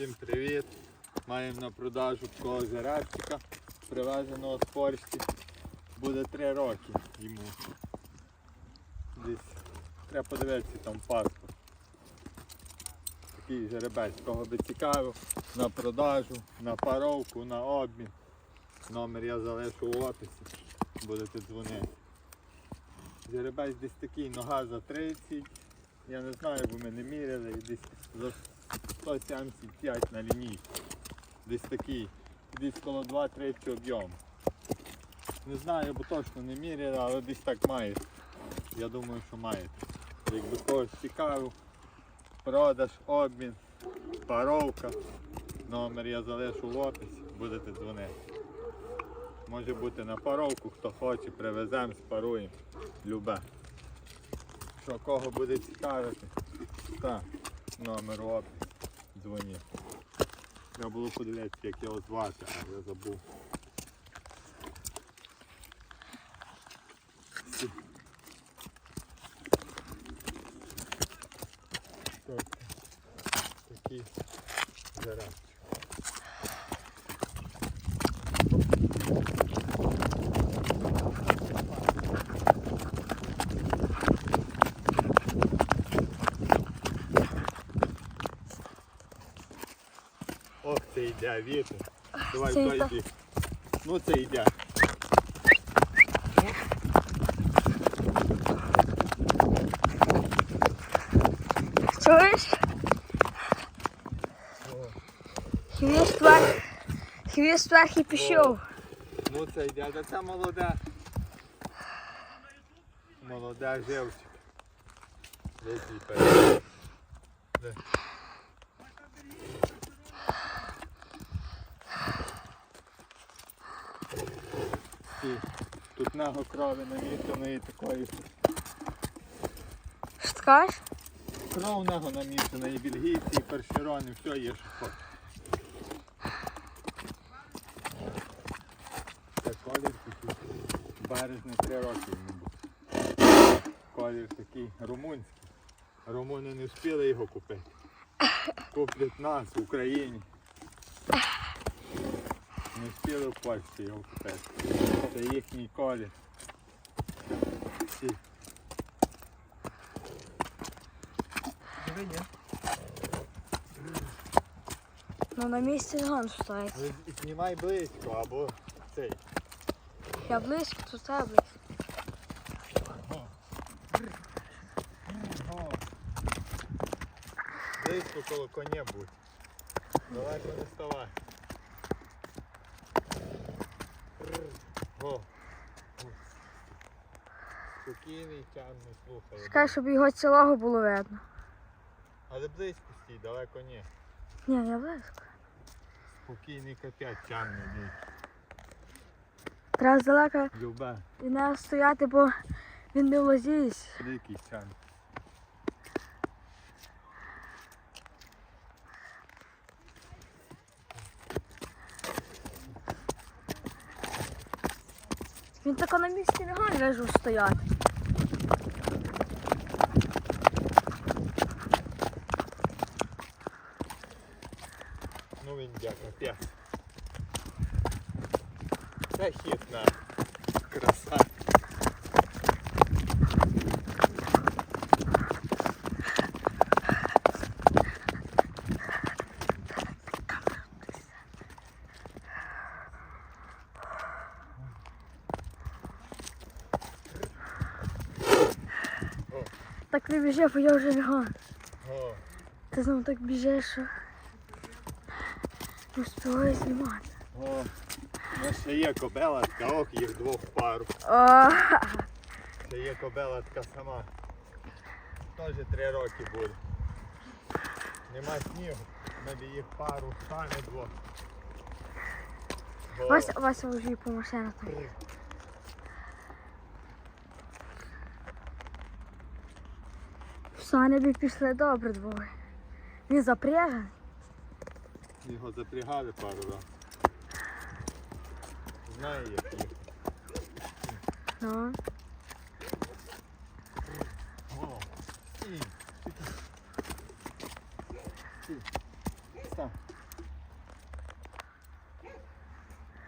Всім привіт! Маємо на продажу такого жеребчика, привезеного з Польщі. Буде 3 роки йому. Десь треба подивитися там паспорт. Такий жеребець, кого би цікавив, на продажу, на паровку, на обмін. Номер я залишу в описі, будете дзвонити. Жеребець десь такий, нога за 30. Я не знаю, бо ми не міряли, десь за 175 на лінійку. Десь такий. Десь коло 2-3 об'єм. Не знаю, бо точно не міряли, але десь так має. Я думаю, що маєте. Якби когось цікавив, продаж, обмін, паровка. Номер я залишу в описі, будете дзвонити. Може бути на паровку, хто хоче, привеземо, спаруємо. Любе. Що кого буде цікавити, так, номер в описі, дзвоніть. Треба було подивитися, як його звати, а я забув. Так, такі зараз. Ох, це йде, віти. Давай Це той йде. бік. Ну це йде. Чуєш? Хвіст вверх. Хвіст вверх і пішов. Ну це йде, та це молоде. Молоде живчик. Десь їй перед. Де? І Тут наго крови намішаної такої. Що ти кажеш? Кров наго намішана, і бельгійці, і першерони, все є, що хочеш. Це колір такий. Березня три роки йому був. Колір такий румунський. Румуни не встигли його купити. Куплять нас в Україні. Не встигли в Польщі його купити. Це їхній колір. Всі. Ну на місці гон стоїть. Але Знімай близько або цей. Я близько, то це близько. О. Близько коло коня будь. Далеко не ставай. О. Спокійний тямний, слухай. Скажи, щоб його цілого було видно. Але близько стій, далеко ні. Ні, я близько. Спокійний капець тямний ні. Треба здалека Любе, від нього стояти, бо він не влазість. дикий тямний. Він тако на місці не лежу стояти. Ну він дякую, п'ять. Це хід на Біжи, бо я вже не гон. Ти знову так біжиш, що не встигаю знімати. о. Ну ще є кобела така, ох, їх двох пару. О, Ще є кобела така сама. Теж три роки буде. Нема снігу. Б їх пару стане двох. Вася, Вася вже по машинах. Саня б пішли добре двоє. Він запряганий. Його запрягали пару разів. Знає як їх. Ну. О, стій. Стій. Став.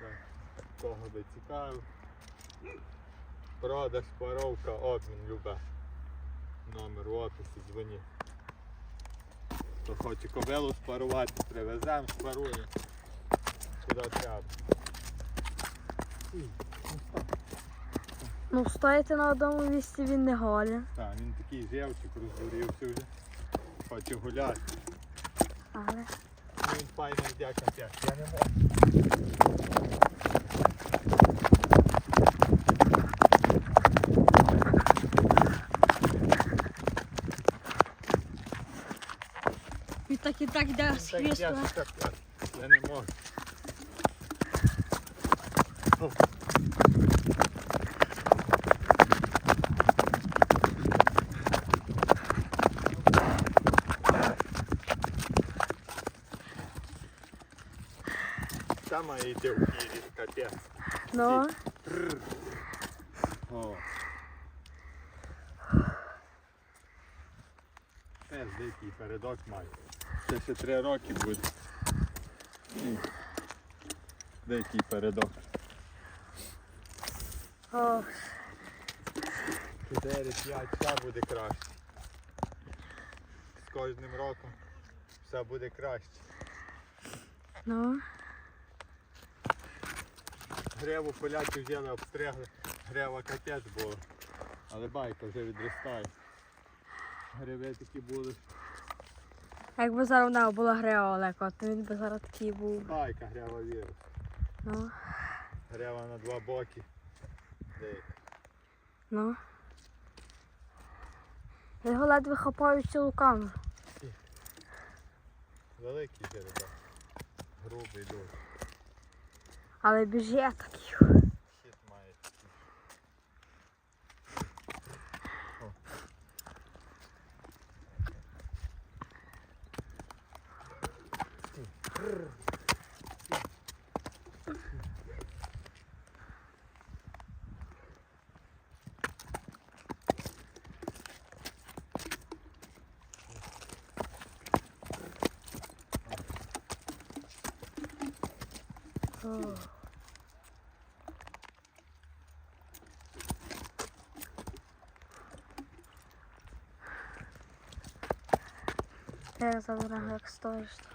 Так, кого би цікавив. Продаж, паровка, обмін, любе. Номер в описі, дзвоніть. Хто хоче кобилу спарувати, привеземо, спаруємо. Куди треба. Ну стояти на одному місці він не голен. Так, він такий живчик, розгорівся вже. Хоче гуляти. Але. Ну, Він файний капець. Я не можу. Так і так йде з йде, капець. Я не можу. Там має йти в кірі, капець. Ну, О. Дикий передок має. Це ще три роки буде. Ні. Дикий передок. о, 4-5 все буде краще. З кожним роком все буде краще. ну. Греву поляки взяли, обстригли. Грева капець була. Але байка вже відростає. Гриви такі були. Якби зараз в нього була грева Олеко, то він би зараз такий був. Байка грева вірус. Ну, Грева на два боки. Деяка. ну. Його ледве хапаю цілу камеру. Великий жеребець. Грубий дуже. Але біжить такий. Хід має такий. О. О. Я забрав, як стоїш. Сі,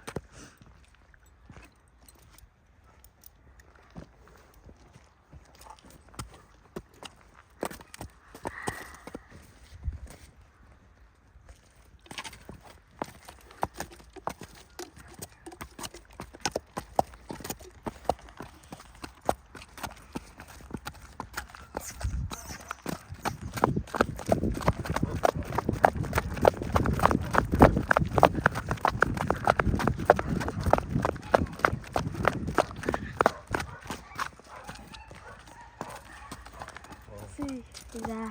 Yeah.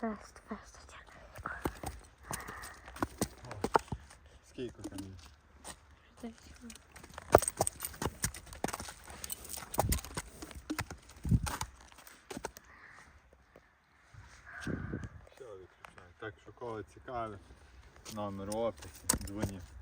Фест, фест. Скільки камінь? Все, виключаю. Так що кого цікавить, номер в описі, дзвоніть.